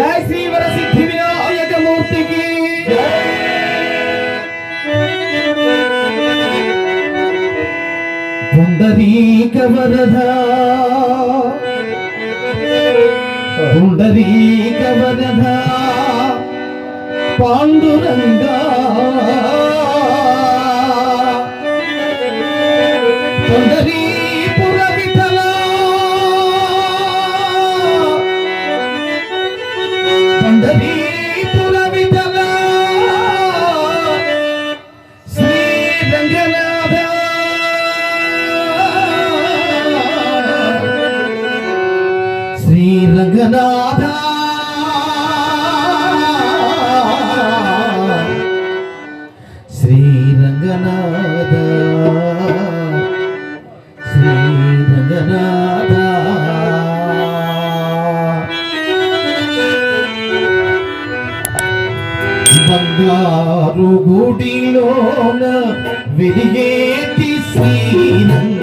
జై శ్రీవర సిద్ధి వినాయక మూర్తికి. పుండరీక వరద పుండరీక వరద పాండురంగా నాథా శ్రీరంగనాథ. శ్రీరంగనాథ. బంగారు గుడిలోన విరిగేతి శ్రీరంగ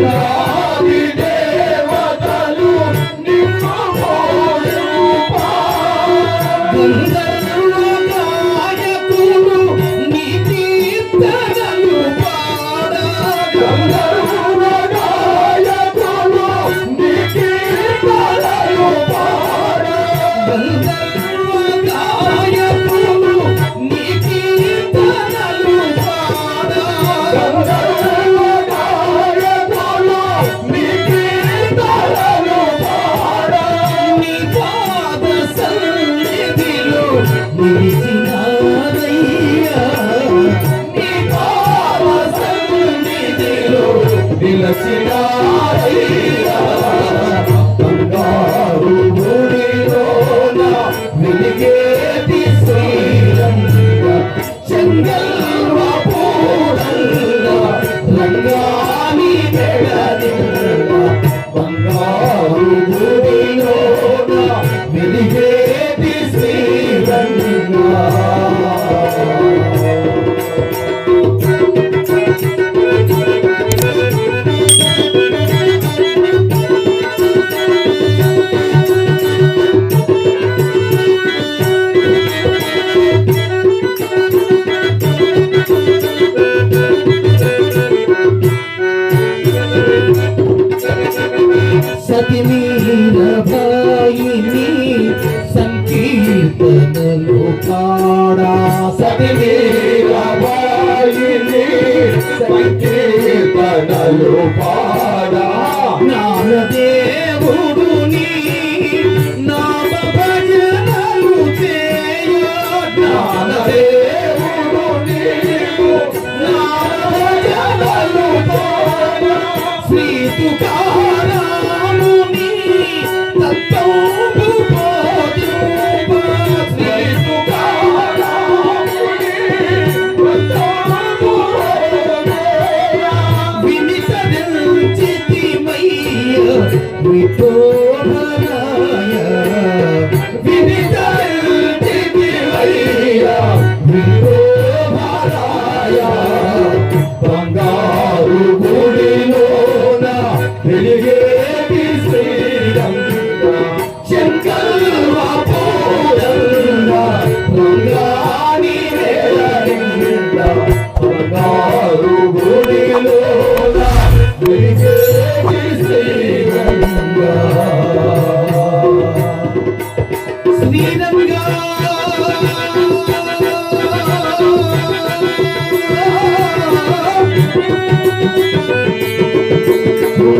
Yeah. Baruch పంచే పడలు పాడా. నారదేవు for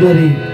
গরিব